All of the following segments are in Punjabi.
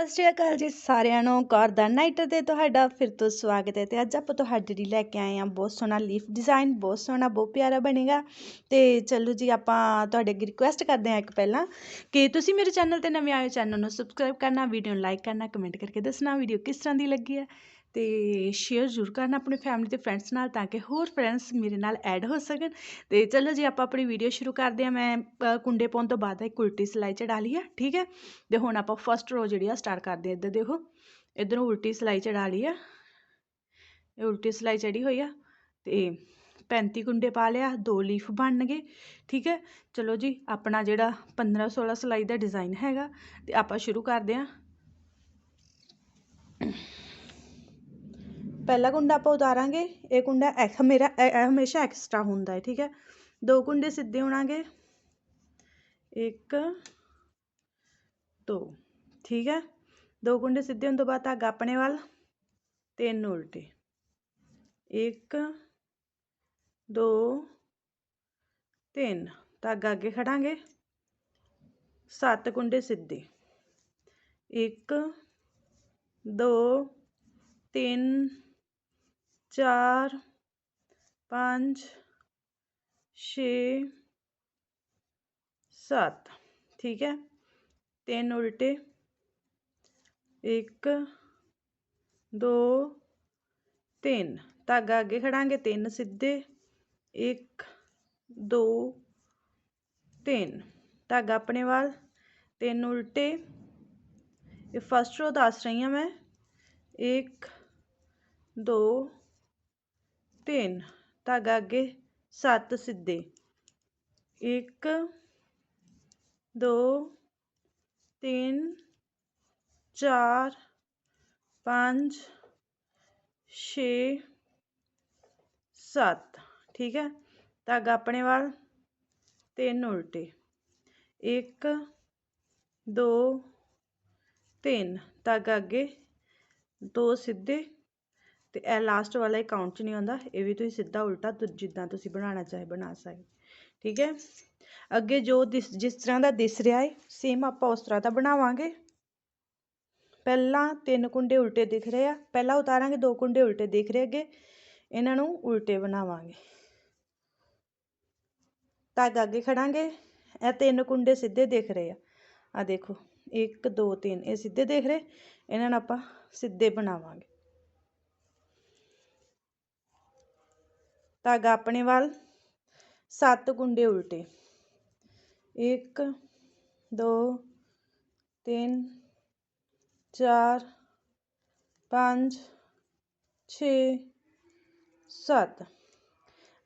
ਸਤਿ ਸ਼੍ਰੀ ਅਕਾਲ ਜੀ ਸਾਰਿਆਂ ਨੂੰ ਕੌਰ ਦਾ ਨਾਈਟ ਤੇ ਤੁਹਾਡਾ ਫਿਰ ਤੋਂ ਸਵਾਗਤ ਹੈ ਤੇ ਅੱਜ ਆਪਾਂ ਤੁਹਾਡੇ ਲਈ ਲੈ ਕੇ ਆਏ ਹਾਂ ਬਹੁਤ ਸੋਹਣਾ ਲੀਫ ਡਿਜ਼ਾਈਨ ਬਹੁਤ ਸੋਹਣਾ, ਬਹੁਤ ਪਿਆਰਾ ਬਣੇਗਾ। ਤੇ ਚਲੋ ਜੀ ਆਪਾਂ ਤੁਹਾਡੇ ਅੱਗੇ ਰਿਕੁਐਸਟ ਕਰਦੇ ਹਾਂ ਇੱਕ ਪਹਿਲਾਂ ਕਿ ਤੁਸੀਂ ਮੇਰੇ ਚੈਨਲ ਤੇ ਨਵੇਂ ਆਏ ਚੈਨਲ ਨੂੰ ਸਬਸਕ੍ਰਾਈਬ ਕਰਨਾ ਵੀਡੀਓ ਨੂੰ ਲਾਈਕ ਕਰਨਾ ਕਮੈਂਟ ਕਰਕੇ ਦੱਸਣਾ ਵੀਡੀਓ ਕਿਸ ਤਰ੍ਹਾਂ ਦੀ ਲੱਗੀ ਹੈ। ਅਤੇ ਸ਼ੇਅਰ ਜ਼ਰੂਰ ਕਰਨਾ ਆਪਣੇ ਫੈਮਿਲੀ ਤੇ ਫਰੈਂਡਸ ਨਾਲ ਤਾਂ ਕਿ ਹੋਰ ਫਰੈਂਡਸ ਮੇਰੇ ਨਾਲ ਐਡ ਹੋ ਸਕਣ। ਅਤੇ ਚਲੋ ਜੀ, ਆਪਾਂ ਆਪਣੀ ਵੀਡੀਓ ਸ਼ੁਰੂ ਕਰਦੇ ਹਾਂ। ਮੈਂ ਕੁੰਡੇ ਪਾਉਣ ਤੋਂ ਬਾਅਦ ਇੱਕ ਉਲਟੀ ਸਿਲਾਈ ਚੜਾ ਲਈ ਆ, ਠੀਕ ਹੈ? ਅਤੇ ਹੁਣ ਆਪਾਂ ਫਸਟ ਰੋ ਜਿਹੜੀ ਆ ਸਟਾਰਟ ਕਰਦੇ ਹਾਂ। ਇੱਧਰ ਦੇਖੋ, ਇੱਧਰੋਂ ਉਲਟੀ ਸਿਲਾਈ ਚੜਾ ਲਈ ਆ। ਇਹ ਉਲਟੀ ਸਿਲਾਈ ਚੜੀ ਹੋਈ ਆ ਤੇ 35 ਕੁੰਡੇ ਪਾ ਲਿਆ, ਦੋ ਲੀਫ ਬਣਨਗੇ, ਠੀਕ ਹੈ? ਚਲੋ ਜੀ, ਆਪਣਾ ਜਿਹੜਾ 15 16 ਸਿਲਾਈ ਦਾ ਡਿਜ਼ਾਈਨ ਹੈਗਾ, ਤੇ ਆਪਾਂ ਸ਼ੁਰੂ ਕਰਦੇ ਹਾਂ। ਪਹਿਲਾ ਕੁੰਡਾ ਆਪਾਂ ਉਤਾਰਾਂਗੇ, ਇਹ ਕੁੰਡਾ ਐਕ ਮੇਰਾ, ਇਹ ਹਮੇਸ਼ਾ ਐਕਸਟਰਾ ਹੁੰਦਾ ਹੈ, ਠੀਕ ਹੈ। ਦੋ ਕੁੰਡੇ ਸਿੱਧੇ ਹੋਣਾਗੇ, ਇੱਕ, ਦੋ, ਠੀਕ ਹੈ। ਦੋ ਕੁੰਡੇ ਸਿੱਧੇ ਹੋਣ ਤੋਂ ਬਾਅਦ ਧਾਗਾ ਆਪਣੇ ਵੱਲ ਤਿੰਨ ਉਲਟੇ। ਇੱਕ, ਦੋ, ਤਿੰਨ, ਧਾਗਾ ਅੱਗੇ ਖੜਾਂਗੇ। ਸੱਤ ਕੁੰਡੇ ਸਿੱਧੇ। ਇੱਕ, ਦੋ, ਤਿੰਨ ਚਾਰ ਪੰਜ ਛੇ ਸੱਤ ਠੀਕ ਹੈ ਤਿੰਨ ਉਲਟੇ ਇੱਕ ਦੋ ਤਿੰਨ ਧਾਗਾ ਅੱਗੇ ਖੜਾਂਗੇ ਤਿੰਨ ਸਿੱਧੇ ਇੱਕ ਦੋ ਤਿੰਨ ਧਾਗਾ ਆਪਣੇ ਵੱਲ ਤਿੰਨ ਉਲਟੇ ਇਹ ਫਸਟ ਰੋ ਦੱਸ ਰਹੀ ਹਾਂ ਮੈਂ ਇੱਕ ਦੋ ਤਿੰਨ ਧਾਗਾ ਅੱਗੇ ਸੱਤ ਸਿੱਧੇ ਇੱਕ ਦੋ ਤਿੰਨ ਚਾਰ ਪੰਜ ਛੇ ਸੱਤ ਠੀਕ ਹੈ ਧਾਗਾ ਆਪਣੇ ਵੱਲ ਤਿੰਨ ਉਲਟੇ ਇੱਕ ਦੋ ਤਿੰਨ ਧਾਗਾ ਅੱਗੇ ਦੋ ਸਿੱਧੇ ਤੇ ਇਹ ਲਾਸਟ ਵਾਲਾ ਹੀ ਕਾਊਂਟ 'ਚ ਨਹੀਂ ਆਉਂਦਾ, ਇਹ ਵੀ ਤੁਸੀਂ ਸਿੱਧਾ ਉਲਟਾ ਜਿੱਦਾਂ ਤੁਸੀਂ ਬਣਾਉਣਾ ਚਾਹੇ ਬਣਾ ਸਕਦੇ ਠੀਕ ਹੈ? ਅੱਗੇ ਜੋ ਦਿਸ, ਜਿਸ ਤਰ੍ਹਾਂ ਦਾ ਦਿਸ ਰਿਹਾ ਹੈ ਸੇਮ ਆਪਾਂ ਉਸ ਤਰ੍ਹਾਂ ਦਾ ਬਣਾਵਾਂਗੇ। ਪਹਿਲਾਂ ਤਿੰਨ ਕੁੰਡੇ ਉਲਟੇ ਦਿਖ ਰਹੇ ਆ, ਪਹਿਲਾਂ ਉਤਾਰਾਂਗੇ, ਦੋ ਕੁੰਡੇ ਉਲਟੇ ਦਿਖ ਰਹੇ ਅੱਗੇ, ਇਹਨਾਂ ਨੂੰ ਉਲਟੇ ਬਣਾਵਾਂਗੇ। ਧਾਗਾ ਅੱਗੇ ਖੜਾਂਗੇ, ਇਹ ਤਿੰਨ ਕੁੰਡੇ ਸਿੱਧੇ ਦਿਖ ਰਹੇ ਆ। ਆ ਦੇਖੋ 1 2 3 ਇਹ ਸਿੱਧੇ ਦਿਖ ਰਹੇ, ਇਹਨਾਂ ਨੂੰ ਆਪਾਂ ਸਿੱਧੇ ਬਣਾਵਾਂਗੇ। ਧਾਗਾ ਆਪਣੇ ਵੱਲ, ਸੱਤ ਗੁੰਡੇ ਉਲਟੇ। 1 2 3 4 5 6 7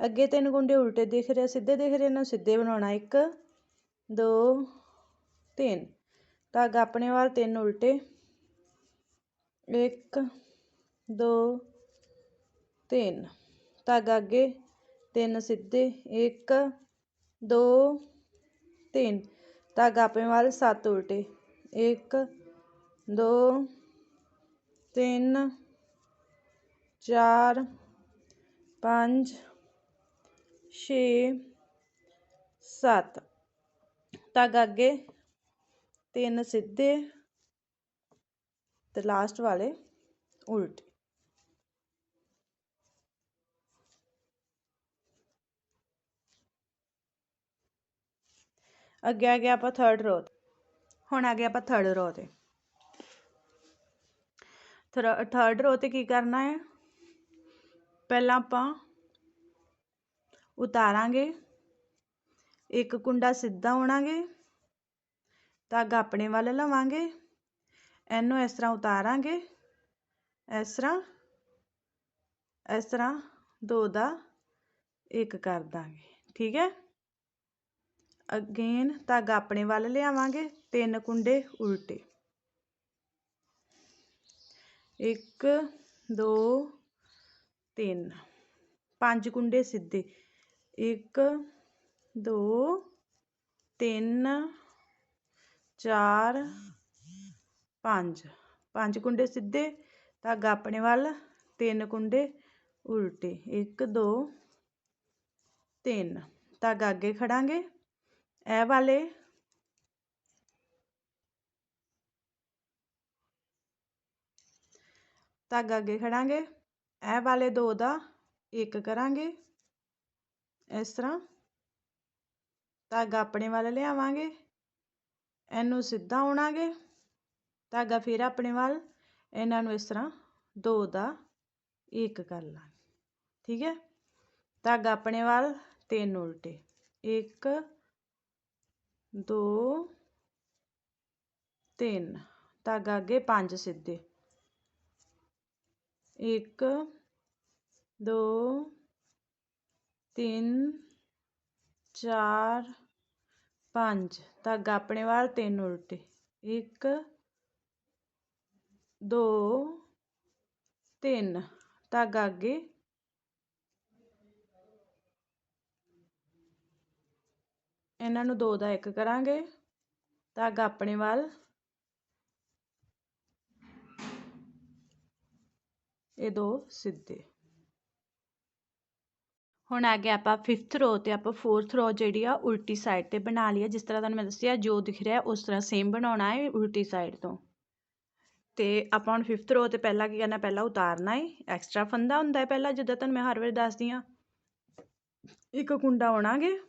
ਅੱਗੇ ਤਿੰਨ ਗੁੰਡੇ ਉਲਟੇ ਦਿਖ ਰਿਹਾ, ਸਿੱਧੇ ਦਿਖ ਰਹੇ ਇਹਨਾਂ ਸਿੱਧੇ ਬਣਾਉਣਾ 1 2 3 ਧਾਗਾ ਆਪਣੇ ਵੱਲ, ਤਿੰਨ ਉਲਟੇ। 1 2 3 ਧਾਗਾ ਅੱਗੇ ਤਿੰਨ ਸਿੱਧੇ 1 2 3 ਧਾਗਾ ਆਪਣੇ ਵੱਲ ਸੱਤ ਉਲਟੇ। 1 2 3 4 5 6 7 ਧਾਗਾ ਅੱਗੇ ਤਿੰਨ ਸਿੱਧੇ ਤੇ ਲਾਸਟ ਵਾਲੇ ਉਲਟੇ। ਅੱਗੇ ਆ ਗਿਆ ਆਪਾਂ ਥਰਡ ਰੋ ਹੁਣ ਆ ਗਿਆ ਆਪਾਂ ਥਰਡ ਰੋ ਤੇ। ਥਰਡ ਰੋ ਤੇ ਕੀ ਕਰਨਾ ਹੈ? ਪਹਿਲਾਂ ਆਪਾਂ ਉਤਾਰਾਂਗੇ। ਇੱਕ ਕੁੰਡਾ ਸਿੱਧਾ ਹੋਣਾਗੇ। ਧਾਗਾ ਆਪਣੇ ਵੱਲ ਲਵਾਂਗੇ। ਇਹਨੂੰ ਇਸ ਤਰ੍ਹਾਂ ਉਤਾਰਾਂਗੇ। ਇਸ ਤਰ੍ਹਾਂ ਇਸ ਤਰ੍ਹਾਂ ਦੋ ਦਾ ਇੱਕ ਕਰ ਦਾਂਗੇ। ਠੀਕ ਹੈ? ਅਗੇਨ ਧਾਗਾ ਆਪਣੇ ਵੱਲ ਲਿਆਵਾਂਗੇ, ਤਿੰਨ ਕੁੰਡੇ ਉਲਟੇ। ਇੱਕ, ਦੋ, ਤਿੰਨ। ਪੰਜ ਕੁੰਡੇ ਸਿੱਧੇ। ਇੱਕ, ਦੋ, ਤਿੰਨ, ਚਾਰ, ਪੰਜ। ਪੰਜ ਕੁੰਡੇ ਸਿੱਧੇ, ਧਾਗਾ ਆਪਣੇ ਵੱਲ, ਤਿੰਨ ਕੁੰਡੇ ਉਲਟੇ। ਇੱਕ, ਦੋ, ਤਿੰਨ। ਧਾਗਾ ਅੱਗੇ ਖੜਾਂਗੇ। ਇਹ ਵਾਲੇ ਧਾਗਾ ਅੱਗੇ ਖੜਾਂਗੇ। ਇਹ ਵਾਲੇ ਦੋ ਦਾ ਇੱਕ ਕਰਾਂਗੇ। ਇਸ ਤਰ੍ਹਾਂ। ਧਾਗਾ ਆਪਣੇ ਵੱਲ ਲਿਆਵਾਂਗੇ। ਇਹਨੂੰ ਸਿੱਧਾ ਉਣਾਂਗੇ ਧਾਗਾ ਫਿਰ ਆਪਣੇ ਵੱਲ ਇਹਨਾਂ ਨੂੰ ਇਸ ਤਰ੍ਹਾਂ ਦੋ ਦਾ ਇੱਕ ਕਰ ਲਾਂਗੇ। ਠੀਕ ਹੈ? ਧਾਗਾ ਆਪਣੇ ਵੱਲ ਤਿੰਨ ਉਲਟੇ। ਇੱਕ ਦੋ, ਤਿੰਨ। ਧਾਗਾ ਅੱਗੇ ਪੰਜ ਸਿੱਧੇ। ਇੱਕ, ਦੋ, ਤਿੰਨ, ਚਾਰ, ਪੰਜ। ਧਾਗਾ ਆਪਣੇ ਵੱਲ ਤਿੰਨ ਉਲਟੇ। ਇੱਕ, ਦੋ, ਤਿੰਨ। ਧਾਗਾ ਅੱਗੇ ਇਹਨਾਂ ਨੂੰ ਦੋ ਦਾ ਇੱਕ ਕਰਾਂਗੇ। ਧਾਗਾ ਆਪਣੇ ਵੱਲ। ਇਹ ਦੋ ਸਿੱਧੇ। ਹੁਣ ਅੱਗੇ ਆਪਾਂ 5th ਰੋ ਤੇ ਆਪਾਂ 4th ਰੋ ਜਿਹੜੀ ਆ ਉਲਟੀ ਸਾਈਡ ਤੇ ਬਣਾ ਲਈ ਜਿਸ ਤਰ੍ਹਾਂ ਤੁਹਾਨੂੰ ਮੈਂ ਦੱਸਿਆ, ਜੋ ਦਿਖ ਰਿਹਾ ਉਸ ਤਰ੍ਹਾਂ ਸੇਮ ਬਣਾਉਣਾ ਹੈ ਉਲਟੀ ਸਾਈਡ ਤੋਂ। ਤੇ ਆਪਾਂ ਹੁਣ 5th ਰੋ ਤੇ ਪਹਿਲਾਂ ਕੀ ਕਰਨਾ, ਪਹਿਲਾਂ ਉਤਾਰਨਾ ਹੈ। ਐਕਸਟਰਾ ਫੰਦਾ ਹੁੰਦਾ ਹੈ ਪਹਿਲਾਂ, ਜਿੱਦਾਂ ਤੁਹਾਨੂੰ ਮੈਂ ਹਰ ਵਾਰ ਦੱਸਦੀ ਆ ਇੱਕ ਕੁੰਡਾ ਉਣਾਂਗੇ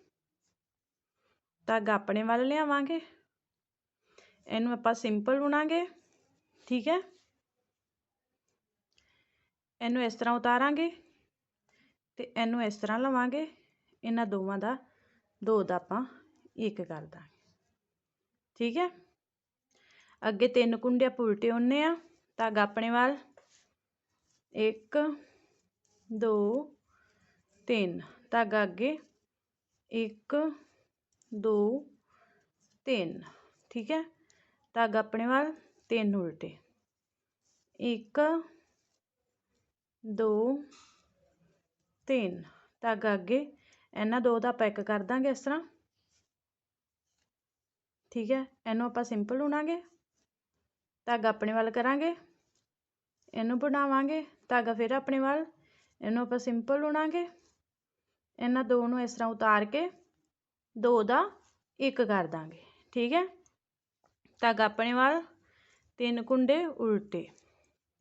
ਧਾਗਾ ਆਪਣੇ ਵੱਲ ਲਿਆਵਾਂਗੇ। ਇਹਨੂੰ ਆਪਾਂ ਸਿੰਪਲ ਉਣਾਂਗੇ ਠੀਕ ਹੈ? ਇਹਨੂੰ ਇਸ ਤਰ੍ਹਾਂ ਉਤਾਰਾਂਗੇ ਤੇ ਇਹਨੂੰ ਇਸ ਤਰ੍ਹਾਂ ਲਵਾਂਗੇ। ਇਹਨਾਂ ਦੋਵਾਂ ਦਾ, ਦੋ ਦਾ ਆਪਾਂ ਇੱਕ ਕਰ ਦਾਂਗੇ, ਠੀਕ ਹੈ? ਅੱਗੇ ਤਿੰਨ ਕੁੰਡੇ ਆਪਾਂ ਉਲਟੇ ਉੰਨੇ ਆ, ਧਾਗਾ ਆਪਣੇ ਵੱਲ। ਇੱਕ, ਦੋ, ਤਿੰਨ, ਧਾਗਾ ਅੱਗੇ। ਇੱਕ ਦੋ, ਤਿੰਨ, ਠੀਕ ਹੈ? ਧਾਗਾ ਆਪਣੇ ਵੱਲ, ਤਿੰਨ ਉਲਟੇ। ਇੱਕ, ਦੋ, ਤਿੰਨ। ਧਾਗਾ ਅੱਗੇ, ਇਹਨਾਂ ਦੋ ਦਾ ਆਪਾਂ ਇੱਕ ਕਰ ਦਾਂਗੇ ਇਸ ਤਰ੍ਹਾਂ। ਠੀਕ ਹੈ? ਇਹਨੂੰ ਆਪਾਂ ਸਿੰਪਲ ਉਣਾਂਗੇ ਧਾਗਾ ਆਪਣੇ ਵੱਲ ਕਰਾਂਗੇ। ਇਹਨੂੰ ਬਣਾਵਾਂਗੇ। ਧਾਗਾ ਫਿਰ ਆਪਣੇ ਵੱਲ। ਇਹਨੂੰ ਆਪਾਂ ਸਿੰਪਲ ਉਣਾਂਗੇ ਇਹਨਾਂ ਦੋ ਨੂੰ ਇਸ ਤਰ੍ਹਾਂ ਉਤਾਰ ਕੇ ਦੋ ਦਾ ਇੱਕ ਕਰ ਦਾਂਗੇ, ਠੀਕ ਹੈ? ਧਾਗਾ ਆਪਣੇ ਵੱਲ, ਤਿੰਨ ਕੁੰਡੇ ਉਲਟੇ,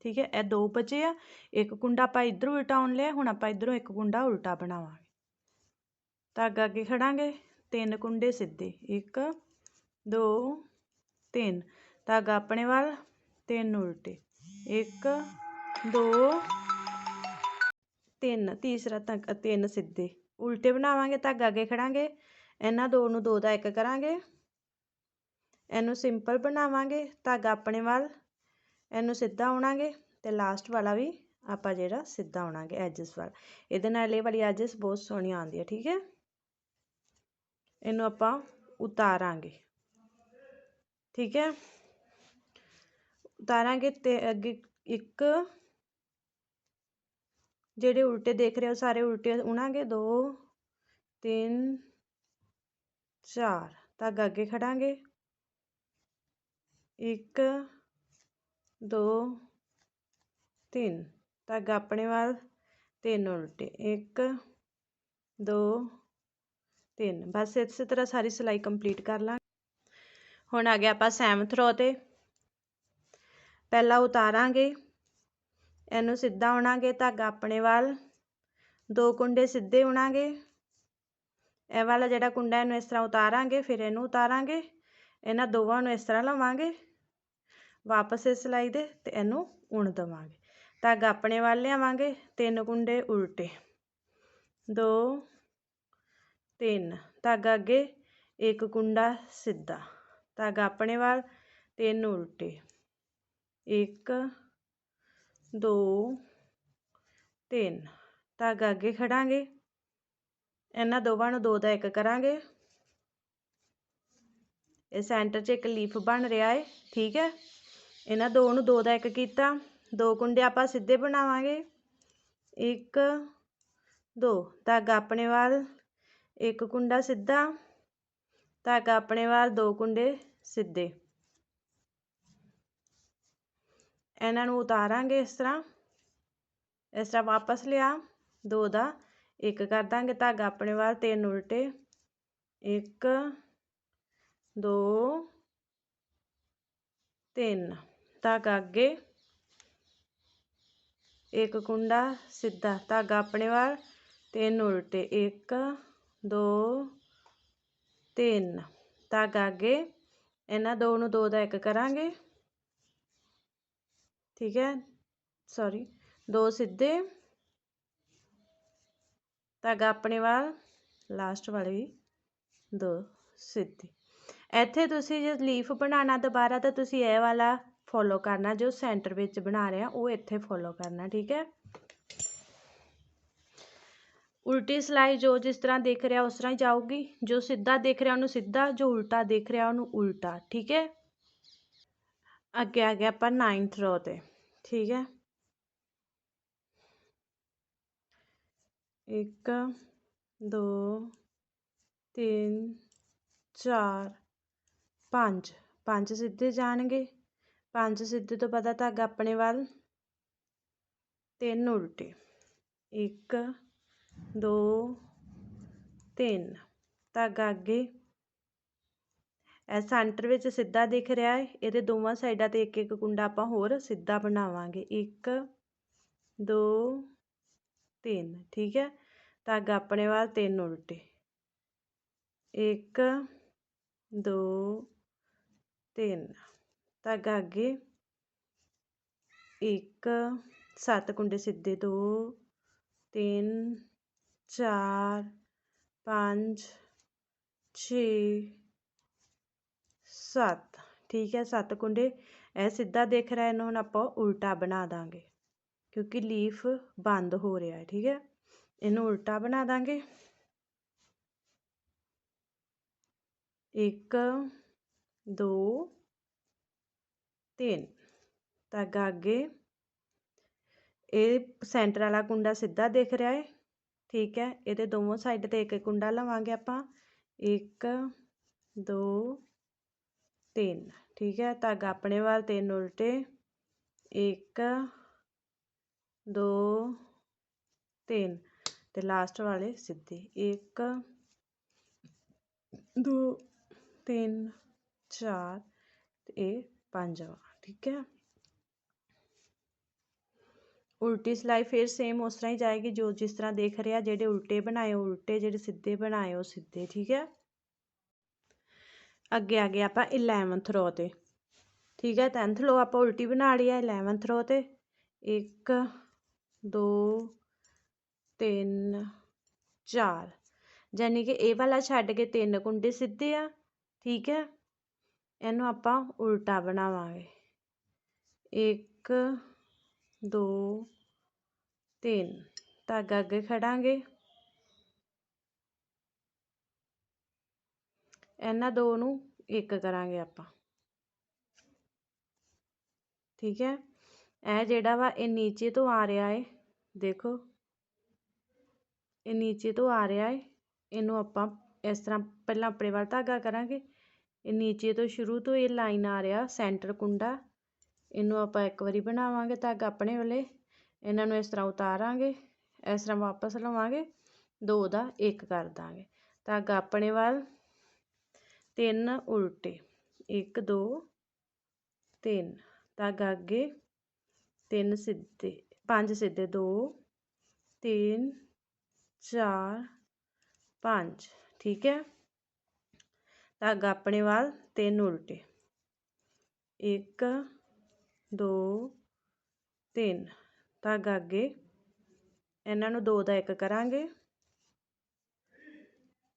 ਠੀਕ ਹੈ? ਇਹ ਦੋ ਬਚੇ ਆ, ਇੱਕ ਕੁੰਡਾ ਆਪਾਂ ਇਧਰੋਂ ਉਲਟਾਉਣ ਲਿਆ, ਹੁਣ ਆਪਾਂ ਇਧਰੋਂ ਇੱਕ ਕੁੰਡਾ ਉਲਟਾ ਬਣਾਵਾਂਗੇ। ਧਾਗਾ ਅੱਗੇ ਖੜਾਂਗੇ, ਤਿੰਨ ਕੁੰਡੇ ਸਿੱਧੇ, ਇੱਕ, ਦੋ, ਤਿੰਨ, ਧਾਗਾ ਆਪਣੇ ਵੱਲ, ਤਿੰਨ ਉਲਟੇ, ਇੱਕ, ਦੋ, ਤਿੰਨ, ਤੀਸਰਾ ਤੱਕ ਤਿੰਨ ਸਿੱਧੇ, ਉਲਟੇ ਬਣਾਵਾਂਗੇ, ਧਾਗਾ ਅੱਗੇ ਖੜਾਂਗੇ ਇਹਨਾਂ ਦੋ ਨੂੰ ਦੋ ਦਾ ਇੱਕ ਕਰਾਂਗੇ। ਇਹਨੂੰ ਸਿੰਪਲ ਬਣਾਵਾਂਗੇ, ਧਾਗਾ ਆਪਣੇ ਵੱਲ, ਇਹਨੂੰ ਸਿੱਧਾ ਉਣਾਂਗੇ ਤੇ ਲਾਸਟ ਵਾਲਾ ਵੀ ਆਪਾਂ ਜਿਹੜਾ ਸਿੱਧਾ ਉਣਾਂਗੇ ਐਜਸ ਵੱਲ। ਇਹਦੇ ਨਾਲ ਇਹ ਵਾਲੀ ਐਜਸ ਬਹੁਤ ਸੋਹਣੀ ਆਉਂਦੀ ਹੈ ਠੀਕ ਹੈ? ਇਹਨੂੰ ਆਪਾਂ ਉਤਾਰਾਂਗੇ, ਠੀਕ ਹੈ? ਉਤਾਰਾਂਗੇ ਤੇ ਅੱਗੇ ਇੱਕ, ਜਿਹੜੇ ਉਲਟੇ ਦੇਖ ਰਹੇ ਹੋ ਸਾਰੇ ਉਲਟੇ ਉਣਾਂਗੇ, ਦੋ, ਤਿੰਨ ਚਾਰ ਧਾਗਾ ਅੱਗੇ ਖੜਾਂਗੇ। ਇੱਕ, ਦੋ, ਤਿੰਨ ਧਾਗਾ ਆਪਣੇ ਵੱਲ ਤਿੰਨ ਉਲਟੇ। ਇੱਕ, ਦੋ, ਤਿੰਨ। ਬਸ ਇਸੇ ਤਰ੍ਹਾਂ ਸਾਰੀ ਸਿਲਾਈ ਕੰਪਲੀਟ ਕਰ ਲਾਂ। ਹੁਣ ਆ ਗਿਆ ਆਪਾਂ ਸੈਮਥ ਰੋ ਤੇ। ਪਹਿਲਾਂ ਉਤਾਰਾਂਗੇ। ਇਹਨੂੰ ਸਿੱਧਾ ਉਣਾਂਗੇ ਧਾਗਾ ਆਪਣੇ ਵੱਲ ਦੋ ਕੁੰਡੇ ਸਿੱਧੇ ਉਣਾਂਗੇ। ਇਹ ਵਾਲਾ ਜਿਹੜਾ ਕੁੰਡਾ ਇਹਨੂੰ ਇਸ ਤਰ੍ਹਾਂ ਉਤਾਰਾਂਗੇ, ਫਿਰ ਇਹਨੂੰ ਉਤਾਰਾਂਗੇ, ਇਹਨਾਂ ਦੋਵਾਂ ਨੂੰ ਇਸ ਤਰ੍ਹਾਂ ਲਵਾਂਗੇ, ਵਾਪਸ ਇਸ ਸਿਲਾਈ ਦੇ ਤੇ ਇਹਨੂੰ ਉਣ ਦਵਾਂਗੇ। ਧਾਗਾ ਆਪਣੇ ਵੱਲ ਲਿਆਵਾਂਗੇ, ਤਿੰਨ ਕੁੰਡੇ ਉਲਟੇ। ਦੋ, ਤਿੰਨ। ਧਾਗਾ ਅੱਗੇ ਇੱਕ ਕੁੰਡਾ ਸਿੱਧਾ। ਧਾਗਾ ਆਪਣੇ ਵੱਲ, ਤਿੰਨ ਉਲਟੇ। ਇੱਕ, ਦੋ, ਤਿੰਨ। ਧਾਗਾ ਅੱਗੇ ਖੜਾਂਗੇ। ਇਹਨਾਂ ਦੋਵਾਂ ਨੂੰ ਦੋ ਦਾ ਇੱਕ ਕਰਾਂਗੇ। ਇਹ ਸੈਂਟਰ 'ਚ ਇੱਕ ਲੀਫ ਬਣ ਰਿਹਾ ਹੈ ਠੀਕ ਹੈ? ਇਹਨਾਂ ਦੋ ਨੂੰ ਦੋ ਦਾ ਇੱਕ ਕੀਤਾ। ਦੋ ਕੁੰਡੇ ਆਪਾਂ ਸਿੱਧੇ ਬਣਾਵਾਂਗੇ। ਇੱਕ, ਦੋ। ਧਾਗਾ ਆਪਣੇ ਵੱਲ, ਇੱਕ ਕੁੰਡਾ ਸਿੱਧਾ। ਧਾਗਾ ਆਪਣੇ ਵੱਲ, ਦੋ ਕੁੰਡੇ ਸਿੱਧੇ। ਇਹਨਾਂ ਨੂੰ ਉਤਾਰਾਂਗੇ ਇਸ ਤਰ੍ਹਾਂ। ਇਸ ਤਰ੍ਹਾਂ ਵਾਪਸ ਲਿਆ, ਦੋ ਦਾ। ਇੱਕ ਕਰ ਦਾਂਗੇ ਧਾਗਾ ਆਪਣੇ ਵੱਲ, ਤਿੰਨ ਉਲਟੇ। ਇੱਕ, ਦੋ, ਤਿੰਨ। ਧਾਗਾ ਅੱਗੇ। ਇੱਕ ਕੁੰਡਾ ਸਿੱਧਾ, ਧਾਗਾ ਆਪਣੇ ਵੱਲ, ਤਿੰਨ ਉਲਟੇ। ਇੱਕ, ਦੋ, ਤਿੰਨ। ਧਾਗਾ ਅੱਗੇ। ਇਹਨਾਂ ਦੋ ਨੂੰ ਦੋ ਦਾ ਇੱਕ ਕਰਾਂਗੇ। ਠੀਕ ਹੈ? ਸੌਰੀ ਦੋ ਸਿੱਧੇ। ਧਾਗਾ ਆਪਣੇ ਵੱਲ ਲਾਸਟ ਵਾਲੇ ਵੀ, ਦੋ, ਸਿੱਧੀ। ਇੱਥੇ ਤੁਸੀਂ ਜੇ ਲੀਫ ਬਣਾਉਣਾ ਦੁਬਾਰਾ ਤਾਂ ਤੁਸੀਂ ਇਹ ਵਾਲਾ ਫੋਲੋ ਕਰਨਾ, ਜੋ ਸੈਂਟਰ ਵਿੱਚ ਬਣਾ ਰਹੇ ਆ, ਉਹ ਇੱਥੇ ਫੋਲੋ ਕਰਨਾ, ਠੀਕ ਹੈ? ਉਲਟੀ ਸਿਲਾਈ ਜੋ ਜਿਸ ਤਰ੍ਹਾਂ ਦੇਖ ਰਿਹਾ, ਉਸ ਤਰ੍ਹਾਂ ਹੀ ਜਾਊਗੀ। ਜੋ ਸਿੱਧਾ ਦੇਖ ਰਿਹਾ, ਉਹਨੂੰ ਸਿੱਧਾ, ਜੋ ਉਲਟਾ ਦਿਖ ਰਿਹਾ, ਉਹਨੂੰ ਉਲਟਾ, ਠੀਕ ਹੈ? ਅੱਗੇ ਆ ਗਿਆ ਆਪਾਂ 9th ਰੋ ਤੇ, ਠੀਕ ਹੈ? ਇੱਕ, ਦੋ, ਤਿੰਨ, ਚਾਰ, ਪੰਜ। ਪੰਜ ਸਿੱਧੇ ਜਾਣਗੇ। ਪੰਜ ਸਿੱਧੇ ਤੋਂ ਪਹਿਲਾਂ ਧਾਗਾ ਆਪਣੇ ਵੱਲ। ਤਿੰਨ ਉਲਟੇ। ਇੱਕ, ਦੋ, ਤਿੰਨ। ਧਾਗਾ ਅੱਗੇ ਇਹ ਸੈਂਟਰ ਵਿੱਚ ਸਿੱਧਾ ਦਿਖ ਰਿਹਾ ਹੈ ਇਹਦੇ ਦੋਵਾਂ ਸਾਈਡਾਂ ਤੇ ਇੱਕ ਇੱਕ ਕੁੰਡਾ ਆਪਾਂ ਹੋਰ ਸਿੱਧਾ ਬਣਾਵਾਂਗੇ। ਇੱਕ, ਦੋ ਤਿੰਨ, ਠੀਕ ਹੈ? ਧਾਗਾ ਆਪਣੇ ਵੱਲ ਤਿੰਨ ਉਲਟੇ। ਇੱਕ, ਦੋ, ਤਿੰਨ। ਧਾਗਾ ਅੱਗੇ ਇੱਕ, ਸੱਤ ਕੁੰਡੇ ਸਿੱਧੇ, ਦੋ, ਤਿੰਨ, ਚਾਰ, ਪੰਜ, ਛੇ, ਸੱਤ। ਠੀਕ ਹੈ, ਸੱਤ ਕੁੰਡੇ। ਇਹ ਸਿੱਧਾ ਦਿਖ ਰਿਹਾ, ਇਹਨੂੰ ਹੁਣ ਆਪਾਂ ਉਲਟਾ ਬਣਾ ਦਾਂਗੇ। ਕਿਉਂਕਿ ਲੀਫ ਬੰਦ ਹੋ ਰਿਹਾ ਹੈ, ਠੀਕ ਹੈ? ਇਹਨੂੰ ਉਲਟਾ ਬਣਾ ਦਾਂਗੇ। ਇੱਕ, ਦੋ, ਤਿੰਨ। ਧਾਗਾ ਅੱਗੇ ਇਹ ਸੈਂਟਰ ਵਾਲਾ ਕੁੰਡਾ ਸਿੱਧਾ ਦਿਖ ਰਿਹਾ ਹੈ, ਠੀਕ ਹੈ? ਇਹਦੇ ਦੋਵੇਂ ਸਾਈਡ ਤੇ ਇੱਕ ਇੱਕ ਕੁੰਡਾ ਲਵਾਂਗੇ ਆਪਾਂ। ਇੱਕ, ਦੋ, ਤਿੰਨ, ਠੀਕ ਹੈ? ਧਾਗਾ ਆਪਣੇ ਵੱਲ ਤਿੰਨ ਉਲਟੇ। ਇੱਕ ਦੋ, ਤਿੰਨ ਅਤੇ ਲਾਸਟ ਵਾਲੇ ਸਿੱਧੇ। ਇੱਕ, ਦੋ, ਤਿੰਨ, ਚਾਰ ਤੇ ਇਹ ਪੰਜਵਾ, ਠੀਕ ਹੈ? ਉਲਟੀ ਸਿਲਾਈ ਫਿਰ ਸੇਮ ਉਸ ਤਰ੍ਹਾਂ ਹੀ ਜਾਏਗੀ ਜੋ ਜਿਸ ਤਰ੍ਹਾਂ ਦੇਖ ਰਿਹਾ, ਜਿਹੜੇ ਉਲਟੇ ਬਣਾਏ, ਉਲਟੇ ਜਿਹੜੇ ਸਿੱਧੇ ਬਣਾਏ, ਉਹ ਸਿੱਧੇ, ਠੀਕ ਹੈ? ਅੱਗੇ ਆ ਗਿਆ ਆਪਾਂ 11th ਰੋ ਤੇ, ਠੀਕ ਹੈ? 10th ਰੋ ਆਪਾਂ ਉਲਟੀ ਬਣਾ ਲਈ ਹੈ 11th ਰੋ ਤੇ। 1 2 3 4 ਯਾਨੀ ਕਿ ਇਹ ਵਾਲਾ ਛੱਡ ਕੇ ਤਿੰਨ ਕੁੰਡੇ ਸਿੱਧੇ ਆ, ਠੀਕ ਹੈ? ਇਹਨੂੰ ਆਪਾਂ ਉਲਟਾ ਬਣਾਵਾਂਗੇ। 1 2 3 ਧਾਗਾ ਅੱਗੇ ਖੜਾਂਗੇ। ਇਹਨਾਂ ਦੋ ਨੂੰ ਇੱਕ ਕਰਾਂਗੇ ਆਪਾਂ। ਠੀਕ ਹੈ? ਇਹ ਜਿਹੜਾ ਵਾ ਇਹ ਨੀਚੇ ਤੋਂ ਆ ਰਿਹਾ ਹੈ ਦੇਖੋ, ਇਹ ਨੀਚੇ ਤੋਂ ਆ ਰਿਹਾ ਹੈ ਇਹਨੂੰ ਆਪਾਂ ਇਸ ਤਰ੍ਹਾਂ ਪਹਿਲਾਂ ਆਪਣੇ ਵੱਲ ਧਾਗਾ ਕਰਾਂਗੇ। ਇਹ ਨੀਚੇ ਤੋਂ ਸ਼ੁਰੂ ਤੋਂ ਇਹ ਲਾਈਨ ਆ ਰਿਹਾ, ਸੈਂਟਰ ਕੁੰਡਾ। ਇਹਨੂੰ ਆਪਾਂ ਇੱਕ ਵਾਰੀ ਬਣਾਵਾਂਗੇ ਧਾਗਾ ਆਪਣੇ ਵੱਲੇ। ਇਹਨਾਂ ਨੂੰ ਇਸ ਤਰ੍ਹਾਂ ਉਤਾਰਾਂਗੇ, ਇਸ ਤਰ੍ਹਾਂ ਵਾਪਸ ਲਵਾਂਗੇ। ਦੋ ਦਾ ਇੱਕ ਕਰ ਦਾਂਗੇ। ਧਾਗਾ ਆਪਣੇ ਵੱਲ, ਤਿੰਨ ਉਲਟੇ। ਇੱਕ, ਦੋ, ਤਿੰਨ। ਧਾਗਾ ਅੱਗੇ, ਤਿੰਨ ਸਿੱਧੇ। ਪੰਜ ਸਿੱਧੇ ਦੋ, ਤਿੰਨ, ਚਾਰ, ਪੰਜ, ਠੀਕ ਹੈ? ਧਾਗਾ ਆਪਣੇ ਵੱਲ, ਤਿੰਨ ਉਲਟੇ। ਇੱਕ, ਦੋ, ਤਿੰਨ। ਧਾਗਾ ਅੱਗੇ। ਇਹਨਾਂ ਨੂੰ ਦੋ ਦਾ ਇੱਕ ਕਰਾਂਗੇ।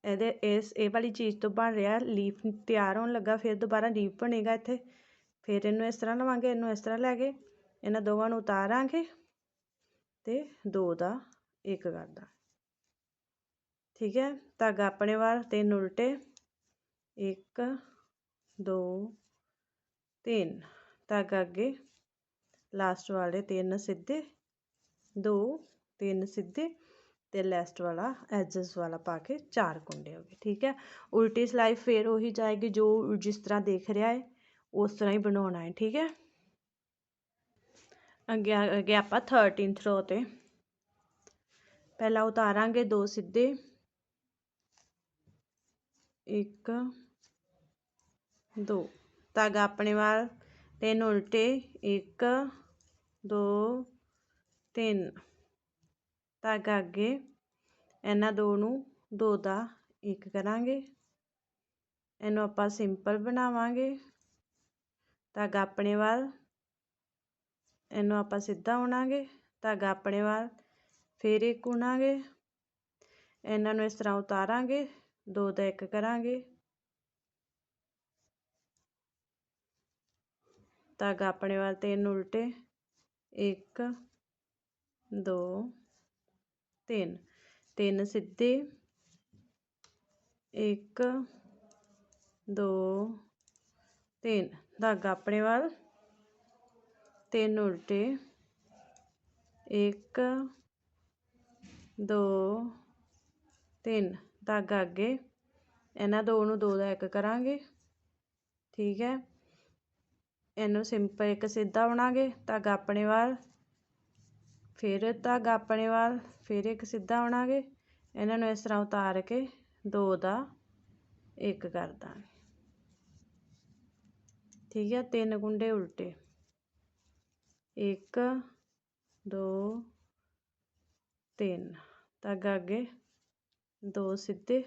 ਇਹਦੇ, ਇਸ, ਇਹ ਵਾਲੀ ਚੀਜ਼ ਤੋਂ ਬਣ ਰਿਹਾ, ਲੀਫ ਤਿਆਰ ਹੋਣ ਲੱਗਾ, ਫਿਰ ਦੁਬਾਰਾ ਲੀਫ ਬਣੇਗਾ ਇੱਥੇ। ਫਿਰ ਇਹਨੂੰ ਇਸ ਤਰ੍ਹਾਂ ਲਵਾਂਗੇ, ਇਹਨੂੰ ਇਸ ਤਰ੍ਹਾਂ ਲੈ ਕੇ। ਇਹਨਾਂ ਦੋਵਾਂ ਨੂੰ ਉਤਾਰਾਂਗੇ। ਤੇ ਦੋ ਦਾ ਇੱਕ ਕਰਦਾ। ਠੀਕ ਹੈ ਧਾਗਾ ਆਪਣੇ ਵੱਲ ਤਿੰਨ ਉਲਟੇ। ਇੱਕ, ਦੋ, ਤਿੰਨ। ਧਾਗਾ ਅੱਗੇ ਲਾਸਟ ਵਾਲੇ ਤਿੰਨ ਸਿੱਧੇ, ਦੋ, ਤਿੰਨ ਸਿੱਧੇ ਤੇ ਲੈਸਟ ਵਾਲਾ ਐਜਸ ਵਾਲਾ ਪਾ ਕੇ ਚਾਰ ਕੁੰਡੇ ਹੋ ਗਏ। ਠੀਕ ਹੈ, ਉਲਟੀ ਸਲਾਈ ਫੇਰ ਉਹੀ ਜਾਏਗੀ ਜੋ ਜਿਸ ਤਰ੍ਹਾਂ ਦੇਖ ਰਿਹਾ ਹੈ, ਉਸ ਤਰ੍ਹਾਂ ਹੀ ਬਣਾਉਣਾ ਹੈ। ਠੀਕ ਹੈ। ਅੱਗੇ ਅੱਗੇ ਆਪਾਂ 13th ਰੋ ਤੇ। ਪਹਿਲਾਂ ਉਤਾਰਾਂਗੇ ਦੋ ਸਿੱਧੇ। ਇੱਕ, ਦੋ। ਧਾਗਾ ਆਪਣੇ ਵੱਲ ਤਿੰਨ ਉਲਟੇ, ਇੱਕ, ਦੋ, ਤਿੰਨ। ਧਾਗਾ ਅੱਗੇ। ਇਹਨਾਂ ਦੋ ਨੂੰ ਦੋ ਦਾ ਇੱਕ ਕਰਾਂਗੇ। ਇਹਨੂੰ ਆਪਾਂ ਸਿੰਪਲ ਬਣਾਵਾਂਗੇ। ਧਾਗਾ ਆਪਣੇ ਵੱਲ ਇਹਨੂੰ ਆਪਾਂ ਸਿੱਧਾ ਉਣਾਂਗੇ, ਧਾਗਾ ਆਪਣੇ ਵੱਲ, ਫਿਰ ਇੱਕ ਉਣਾਂਗੇ। ਇਹਨਾਂ ਨੂੰ ਇਸ ਤਰ੍ਹਾਂ ਉਤਾਰਾਂਗੇ, ਦੋ ਦਾ ਇੱਕ ਕਰਾਂਗੇ। ਧਾਗਾ ਆਪਣੇ ਵੱਲ ਤਿੰਨ ਉਲਟੇ, ਇੱਕ, ਦੋ, ਤਿੰਨ। ਤਿੰਨ ਸਿੱਧੇ, ਇੱਕ, ਦੋ, ਤਿੰਨ। ਧਾਗਾ ਆਪਣੇ ਵੱਲ ਤਿੰਨ ਉਲਟੇ। ਇੱਕ, ਦੋ, ਤਿੰਨ। ਧਾਗਾ ਅੱਗੇ। ਇਹਨਾਂ ਦੋ ਨੂੰ ਦੋ ਦਾ ਇੱਕ ਕਰਾਂਗੇ। ਠੀਕ ਹੈ। ਇਹਨੂੰ ਸਿੰਪਲ ਇੱਕ ਸਿੱਧਾ ਬਣਾਗੇ। ਧਾਗਾ ਆਪਣੇ ਵੱਲ। ਫਿਰ ਧਾਗਾ ਆਪਣੇ ਵੱਲ। ਫਿਰ ਇੱਕ ਸਿੱਧਾ ਬਣਾਗੇ। ਇਹਨਾਂ ਨੂੰ ਇਸ ਤਰ੍ਹਾਂ ਉਤਾਰ ਕੇ ਦੋ ਦਾ ਇੱਕ ਕਰ ਦਾਂਗੇ। ਠੀਕ ਹੈ। ਤਿੰਨ ਗੁੰਡੇ ਉਲਟੇ। ਇੱਕ, ਦੋ, ਤਿੰਨ। ਧਾਗਾ ਅੱਗੇ ਦੋ ਸਿੱਧੇ।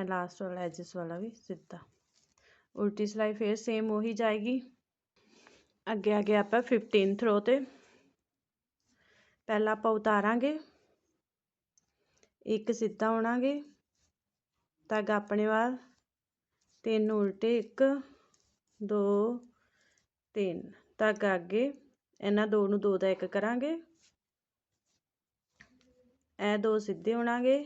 ਇਹ ਲਾਸਟ ਵਾਲਾ ਐਜਸ ਵਾਲਾ ਵੀ ਸਿੱਧਾ। ਉਲਟੀ ਸਿਲਾਈ ਫਿਰ ਸੇਮ ਉਹੀ ਜਾਏਗੀ। ਅੱਗੇ ਅੱਗੇ ਆਪਾਂ 15th ਰੋ ਤੇ। ਪਹਿਲਾਂ ਆਪਾਂ ਉਤਾਰਾਂਗੇ। ਇੱਕ ਸਿੱਧਾ ਉਣਾਂਗੇ ਧਾਗਾ ਆਪਣੇ ਵੱਲ। ਤਿੰਨ ਉਲਟੇ, ਇੱਕ, ਦੋ, ਤਿੰਨ। ਧਾਗਾ ਅੱਗੇ, ਇਹਨਾਂ ਦੋ ਨੂੰ ਦੋ ਦਾ ਇੱਕ ਕਰਾਂਗੇ। ਇਹ ਦੋ ਸਿੱਧੇ ਉਣਾਂਗੇ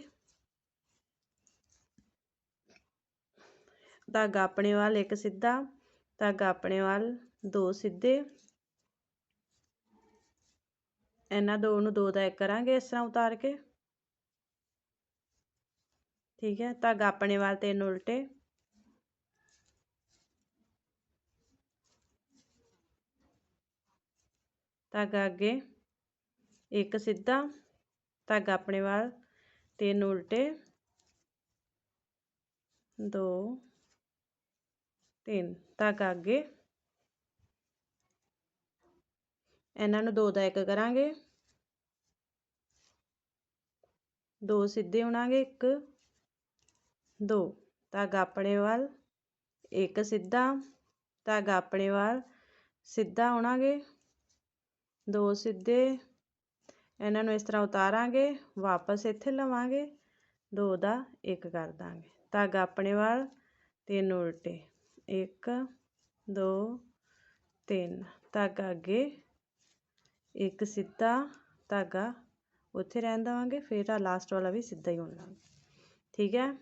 ਧਾਗਾ ਆਪਣੇ ਵੱਲ, ਇੱਕ ਸਿੱਧਾ। ਧਾਗਾ ਆਪਣੇ ਵੱਲ, ਦੋ ਸਿੱਧੇ। ਇਹਨਾਂ ਦੋ ਨੂੰ ਦੋ ਦਾ ਇੱਕ ਕਰਾਂਗੇ ਇਸ ਤਰ੍ਹਾਂ ਉਤਾਰ ਕੇ। ਠੀਕ ਹੈ, ਧਾਗਾ ਆਪਣੇ ਵੱਲ ਤਿੰਨ ਉਲਟੇ। ਧਾਗਾ ਅੱਗੇ, ਇੱਕ ਸਿੱਧਾ ਧਾਗਾ ਆਪਣੇ ਵੱਲ, ਤਿੰਨ ਉਲਟੇ, ਦੋ, ਤਿੰਨ, ਧਾਗਾ ਅੱਗੇ। ਇਹਨਾਂ ਨੂੰ ਦੋ ਦਾ ਇੱਕ ਕਰਾਂਗੇ। ਦੋ ਸਿੱਧੇ ਉਣਾਂਗੇ ਇੱਕ, ਦੋ, ਧਾਗਾ ਆਪਣੇ ਵੱਲ, ਇੱਕ ਸਿੱਧਾ, ਧਾਗਾ ਆਪਣੇ ਵੱਲ, ਸਿੱਧਾ ਉਣਾਂਗੇ ਦੋ ਸਿੱਧੇ, ਇਹਨਾਂ ਨੂੰ ਇਸ ਤਰ੍ਹਾਂ ਉਤਾਰਾਂਗੇ, ਵਾਪਸ ਇੱਥੇ ਲਵਾਂਗੇ, ਦੋ ਦਾ ਇੱਕ ਕਰ ਦਾਂਗੇ। ਧਾਗਾ ਆਪਣੇ ਵੱਲ, ਤਿੰਨ ਉਲਟੇ, ਇੱਕ, ਦੋ, ਤਿੰਨ। ਧਾਗਾ ਅੱਗੇ, ਇੱਕ ਸਿੱਧਾ, ਧਾਗਾ ਉੱਥੇ ਰਹਿਣ ਦੇਵਾਂਗੇ, ਫਿਰ ਆ ਲਾਸਟ ਵਾਲਾ ਵੀ ਸਿੱਧਾ ਹੀ ਹੋਣਾ ਠੀਕ ਹੈ?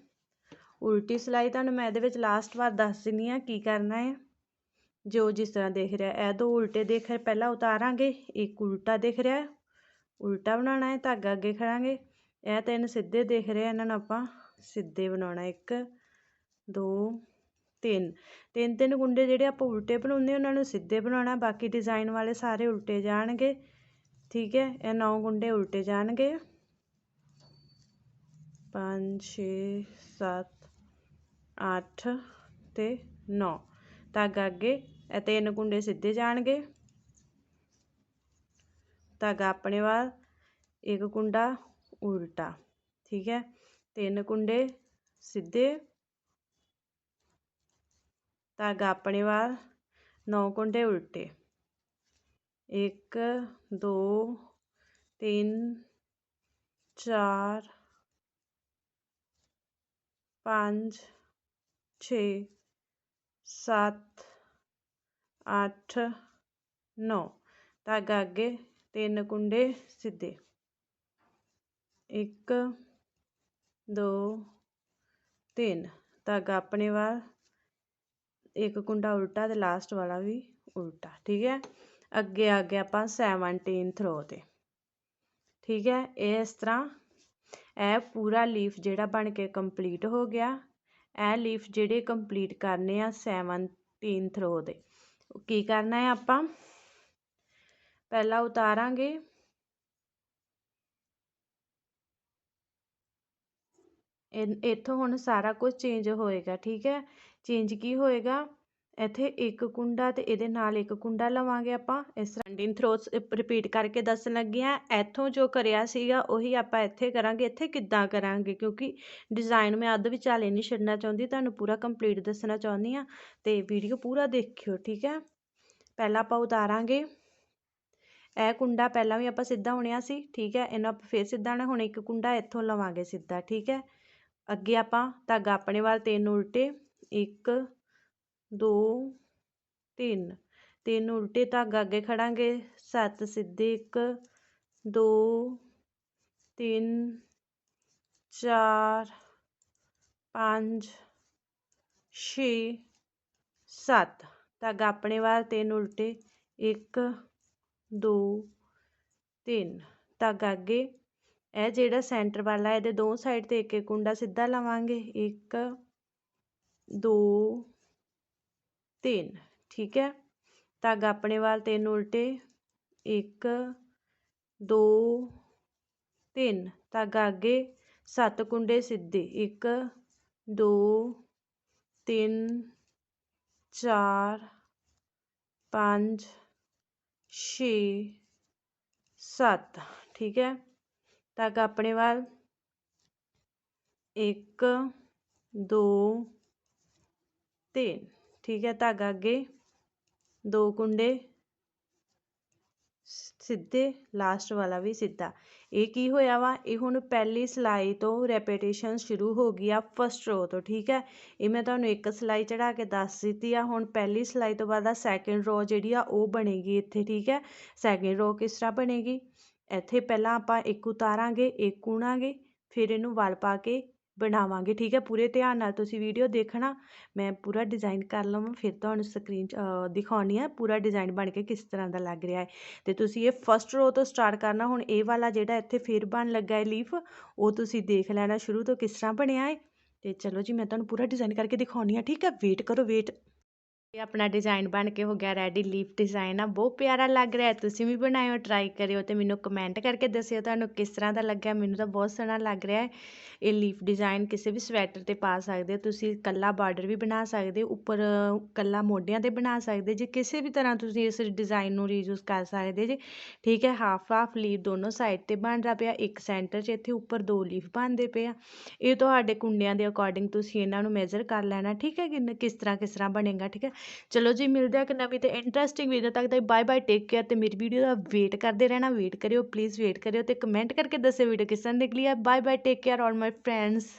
ਉਲਟੀ ਸਿਲਾਈ ਤੁਹਾਨੂੰ ਮੈਂ ਇਹਦੇ ਵਿੱਚ ਲਾਸਟ ਵਾਰ ਦੱਸ ਦਿੰਦੀ ਆ ਕੀ ਕਰਨਾ ਹੈ। ਜੋ ਜਿਸ ਤਰ੍ਹਾਂ ਦੇਖ ਰਿਹਾ, ਇਹ ਦੋ ਉਲਟੇ ਦੇਖ ਰਹੇ, ਪਹਿਲਾਂ ਉਤਾਰਾਂਗੇ, ਇੱਕ ਉਲਟਾ ਦਿਖ ਰਿਹਾ ਉਲਟਾ ਬਣਾਉਣਾ ਹੈ ਧਾਗਾ ਅੱਗੇ ਖੜਾਂਗੇ। ਇਹ ਤਿੰਨ ਸਿੱਧੇ ਦੇਖ ਰਹੇ ਇਹਨਾਂ ਨੂੰ ਆਪਾਂ। ਸਿੱਧੇ ਬਣਾਉਣਾ ਇੱਕ, ਦੋ, ਤਿੰਨ। ਤਿੰਨ ਤਿੰਨ ਗੁੰਡੇ ਜਿਹੜੇ ਆਪਾਂ ਉਲਟੇ ਬਣਾਉਂਦੇ ਉਹਨਾਂ ਨੂੰ ਸਿੱਧੇ ਬਣਾਉਣਾ, ਬਾਕੀ ਡਿਜ਼ਾਈਨ ਵਾਲੇ ਸਾਰੇ ਉਲਟੇ ਜਾਣਗੇ। ਠੀਕ ਹੈ, ਇਹ ਨੌ ਗੁੰਡੇ ਉਲਟੇ ਜਾਣਗੇ। ਪੰਜ, ਛੇ, ਸੱਤ, ਅੱਠ ਤੇ ਨੌ। ਧਾਗਾ ਅੱਗੇ ਇਹ ਤਿੰਨ ਗੁੰਡੇ ਸਿੱਧੇ ਜਾਣਗੇ। ਧਾਗਾ ਆਪਣੇ ਵੱਲ, ਇੱਕ ਕੁੰਡਾ ਉਲਟਾ, ਠੀਕ ਹੈ? ਤਿੰਨ ਕੁੰਡੇ ਸਿੱਧੇ। ਧਾਗਾ ਆਪਣੇ ਵੱਲ, ਨੌ ਕੁੰਡੇ ਉਲਟੇ। ਇੱਕ, ਦੋ, ਤਿੰਨ, ਚਾਰ, ਪੰਜ, ਛੇ, ਸੱਤ ਅੱਠ, ਨੌ। ਧਾਗਾ ਅੱਗੇ, ਤਿੰਨ ਕੁੰਡੇ ਸਿੱਧੇ। ਇੱਕ, ਦੋ, ਤਿੰਨ। ਧਾਗਾ ਆਪਣੇ ਵੱਲ, ਇੱਕ ਕੁੰਡਾ ਉਲਟਾ ਤੇ ਲਾਸਟ ਵਾਲਾ ਵੀ ਉਲਟਾ, ਠੀਕ ਹੈ? ਅੱਗੇ ਆ ਗਿਆ ਆਪਾਂ 17th ਥਰੋ ਤੇ। ਠੀਕ ਹੈ? ਇਹ ਇਸ ਤਰ੍ਹਾਂ, ਇਹ ਪੂਰਾ ਲੀਫ ਜਿਹੜਾ ਬਣ ਕੇ ਕੰਪਲੀਟ ਹੋ ਗਿਆ। ਇਹ ਲੀਫ ਜਿਹੜੇ ਕੰਪਲੀਟ ਕਰਨੇ ਆ 17th ਥਰੋ ਦੇ। ਕੀ ਕਰਨਾ ਹੈ ਆਪਾਂ? ਪਹਿਲਾਂ ਉਤਾਰਾਂਗੇ। ਇੱਥੋਂ ਹੁਣ ਸਾਰਾ ਕੁਝ ਚੇਂਜ ਹੋਏਗਾ, ਠੀਕ ਹੈ? ਚੇਂਜ ਕੀ ਹੋਏਗਾ? ਇੱਥੇ ਇੱਕ ਕੁੰਡਾ ਤੇ ਇਹਦੇ ਨਾਲ ਇੱਕ ਕੁੰਡਾ ਲਵਾਂਗੇ ਆਪਾਂ। ਇਸ ਤਰ੍ਹਾਂ ਥਰੋਸ ਰਿਪੀਟ ਕਰਕੇ ਦੱਸਣ ਲੱਗੇ ਹਾਂ। ਇੱਥੋਂ ਜੋ ਕਰਿਆ ਸੀਗਾ, ਉਹੀ ਆਪਾਂ ਇੱਥੇ ਕਰਾਂਗੇ। ਇੱਥੇ ਕਿੱਦਾਂ ਕਰਾਂਗੇ? ਕਿਉਂਕਿ ਡਿਜ਼ਾਈਨ ਮੈਂ ਅੱਧ ਵਿਚਾਲੇ ਨਹੀਂ ਛੱਡਣਾ ਚਾਹੁੰਦੀ। ਤੁਹਾਨੂੰ ਪੂਰਾ ਕੰਪਲੀਟ ਦੱਸਣਾ ਚਾਹੁੰਦੀ ਹਾਂ। ਤੇ ਵੀਡੀਓ ਪੂਰਾ ਦੇਖਿਓ, ਠੀਕ ਹੈ? ਪਹਿਲਾਂ ਆਪਾਂ ਉਤਾਰਾਂਗੇ। ਇਹ ਕੁੰਡਾ ਪਹਿਲਾਂ ਵੀ ਆਪਾਂ ਸਿੱਧਾ ਹੋਣਿਆ ਸੀ, ਠੀਕ ਹੈ? ਇਹਨੂੰ ਆਪਾਂ ਫੇਰ ਸਿੱਧਾ ਹੋਣਾ। ਹੁਣ ਇੱਕ ਕੁੰਡਾ ਇੱਥੋਂ ਲਵਾਂਗੇ ਸਿੱਧਾ, ਠੀਕ ਹੈ? ਅੱਗੇ ਆਪਾਂ ਧਾਗਾ ਆਪਣੇ ਵੱਲ ਤਿੰਨ ਉਲਟੇ। ਇੱਕ ਦੋ, ਤਿੰਨ। ਤਿੰਨ ਉਲਟੇ ਧਾਗਾ ਅੱਗੇ ਖੜਾਂਗੇ। ਸੱਤ ਸਿੱਧੇ ਇੱਕ, ਦੋ, ਤਿੰਨ, ਚਾਰ, ਪੰਜ, ਛੇ, ਸੱਤ। ਧਾਗਾ ਆਪਣੇ ਵੱਲ ਤਿੰਨ ਉਲਟੇ। ਇੱਕ, ਦੋ, ਤਿੰਨ। ਧਾਗਾ ਅੱਗੇ ਇਹ ਜਿਹੜਾ ਸੈਂਟਰ ਵਾਲਾ, ਇਹਦੇ ਦੋ ਸਾਈਡ ਤੇ ਇੱਕ ਇੱਕ ਕੁੰਡਾ ਸਿੱਧਾ ਲਵਾਂਗੇ। ਇੱਕ, ਦੋ ਤਿੰਨ ਠੀਕ ਹੈ ਧਾਗਾ ਆਪਣੇ ਵੱਲ ਤਿੰਨ ਉਲਟੇ ਇੱਕ ਦੋ ਤਿੰਨ ਧਾਗਾ ਅੱਗੇ ਸੱਤ ਕੁੰਡੇ ਸਿੱਧੇ ਇੱਕ ਦੋ ਤਿੰਨ ਚਾਰ ਪੰਜ ਛੇ ਸੱਤ ਠੀਕ ਹੈ ਧਾਗਾ ਆਪਣੇ ਵੱਲ ਇੱਕ ਦੋ ਤਿੰਨ ਠੀਕ ਹੈ, ਧਾਗਾ ਅੱਗੇ, ਦੋ ਕੁੰਡੇ ਸਿੱਧੇ ਲਾਸਟ ਵਾਲਾ ਵੀ ਸਿੱਧਾ। ਇਹ ਕੀ ਹੋਇਆ ਵਾ? ਇਹ ਹੁਣ ਪਹਿਲੀ ਸਿਲਾਈ ਤੋਂ ਰੈਪੀਟੇਸ਼ਨ ਸ਼ੁਰੂ ਹੋ ਗਈ ਆ ਫਸਟ ਰੋ ਤੋਂ, ਠੀਕ ਹੈ? ਇਹ ਮੈਂ ਤੁਹਾਨੂੰ ਇੱਕ ਸਿਲਾਈ ਚੜਾ ਕੇ ਦੱਸ ਦਿੱਤੀ ਆ। ਹੁਣ ਪਹਿਲੀ ਸਿਲਾਈ ਤੋਂ ਬਾਅਦ ਆ ਸੈਕਿੰਡ ਰੋ ਜਿਹੜੀ ਆ ਉਹ ਬਣੇਗੀ ਇੱਥੇ, ਠੀਕ ਹੈ? ਸੈਕਿੰਡ ਰੋ ਕਿਸ ਤਰ੍ਹਾਂ ਬਣੇਗੀ? ਇੱਥੇ ਪਹਿਲਾਂ ਆਪਾਂ ਇੱਕ ਉਤਾਰਾਂਗੇ, ਇੱਕ ਉਣਾਂਗੇ ਫਿਰ ਇਹਨੂੰ ਵਲ ਪਾ ਕੇ ਬਣਾਵਾਂਗੇ, ਠੀਕ ਹੈ? ਪੂਰੇ ਧਿਆਨ ਨਾਲ ਤੁਸੀਂ ਵੀਡੀਓ ਦੇਖਣਾ, ਮੈਂ ਪੂਰਾ ਡਿਜ਼ਾਈਨ ਕਰ ਲਵਾਂ, ਫਿਰ ਤੁਹਾਨੂੰ ਸਕਰੀਨ ਦਿਖਾਉਣੀ ਆ ਪੂਰਾ ਡਿਜ਼ਾਈਨ ਬਣ ਕੇ ਕਿਸ ਤਰ੍ਹਾਂ ਦਾ ਲੱਗ ਰਿਹਾ ਹੈ। ਤੇ ਤੁਸੀਂ ਇਹ ਫਸਟ ਰੋ ਤੋਂ ਸਟਾਰਟ ਕਰਨਾ, ਹੁਣ ਇਹ ਵਾਲਾ ਜਿਹੜਾ ਇੱਥੇ ਫਿਰ ਬਣ ਲੱਗਾ ਹੈ ਲੀਫ ਉਹ ਤੁਸੀਂ ਦੇਖ ਲੈਣਾ ਸ਼ੁਰੂ ਤੋਂ ਕਿਸ ਤਰ੍ਹਾਂ ਬਣਿਆ ਹੈ। ਤੇ ਚਲੋ ਜੀ, ਮੈਂ ਤੁਹਾਨੂੰ ਪੂਰਾ ਡਿਜ਼ਾਈਨ ਕਰਕੇ ਦਿਖਾਉਣੀ ਆ, ਠੀਕ ਹੈ? ਵੇਟ ਕਰੋ ਵੇਟ ਇਹ ਆਪਣਾ ਡਿਜ਼ਾਈਨ ਬਣ ਕੇ ਹੋ ਗਿਆ ਰੈਡੀ ਲੀਫ ਡਿਜ਼ਾਈਨ ਆ, ਬਹੁਤ ਪਿਆਰਾ ਲੱਗ ਰਿਹਾ ਤੁਸੀਂ ਵੀ ਬਣਾਇਓ ਟਰਾਈ ਕਰਿਓ ਤੇ ਮੈਨੂੰ ਕਮੈਂਟ ਕਰਕੇ ਦੱਸਿਓ ਤੁਹਾਨੂੰ ਕਿਸ ਤਰ੍ਹਾਂ ਦਾ ਲੱਗਿਆ। ਮੈਨੂੰ ਤਾਂ ਬਹੁਤ ਸੋਹਣਾ ਲੱਗ ਰਿਹਾ ਹੈ। ਇਹ ਲੀਫ ਡਿਜ਼ਾਈਨ ਕਿਸੇ ਵੀ ਸਵੈਟਰ ਤੇ ਪਾ ਸਕਦੇ ਹੋ। ਤੁਸੀਂ ਕੱਲਾ ਬਾਰਡਰ ਵੀ ਬਣਾ ਸਕਦੇ ਹੋ, ਉੱਪਰ ਕੱਲਾ ਮੋਢਿਆਂ ਤੇ ਬਣਾ ਸਕਦੇ ਜੇ ਕਿਸੇ ਵੀ ਤਰ੍ਹਾਂ ਤੁਸੀਂ ਇਸ ਡਿਜ਼ਾਈਨ ਨੂੰ ਰੀਯੂਜ਼ ਕਰ ਸਕਦੇ ਜੇ, ਠੀਕ ਹੈ ਹਾਫ ਹਾਫ ਲੀਫ ਦੋਨੋਂ ਸਾਈਡ ਤੇ ਬਣ ਰਿਹਾ ਪਿਆ। ਇੱਕ ਸੈਂਟਰ 'ਚ ਇੱਥੇ ਉੱਪਰ ਦੋ ਲੀਫ ਬਣਦੇ ਪਏ ਆ। ਇਹ ਤੁਹਾਡੇ ਕੁੰਡਿਆਂ ਦੇ ਅਕੋਰਡਿੰਗ ਤੁਸੀਂ ਇਹਨਾਂ ਨੂੰ ਮੈਜ਼ਰ ਕਰ ਲੈਣਾ। ਠੀਕ ਹੈ ਕਿ ਕਿਸ ਤਰ੍ਹਾਂ ਕਿਸ ਤਰ੍ਹਾਂ ਬਣੇਗਾ, ਠੀਕ ਹੈ। ਚਲੋ ਜੀ, ਮਿਲਦੇ ਆ ਇੱਕ ਨਵੀਂ ਤੇ ਇੰਟਰਸਟਿੰਗ ਵੀਡੀਓ ਤੱਕ ਤੇ ਬਾਏ ਬਾਏ ਟੇਕ ਕੇਅਰ ਤੇ ਮੇਰੀ ਵੀਡੀਓ ਦਾ ਵੇਟ ਕਰਦੇ ਰਹਿਣਾ ਵੇਟ ਕਰਿਓ ਪਲੀਜ਼ ਵੇਟ ਕਰਿਓ ਤੇ ਕਮੈਂਟ ਕਰਕੇ ਦੱਸਿਓ ਵੀਡੀਓ ਕਿਸ ਤਰ੍ਹਾਂ ਨਿਕਲੀ ਹੈ bye bye take care all my friends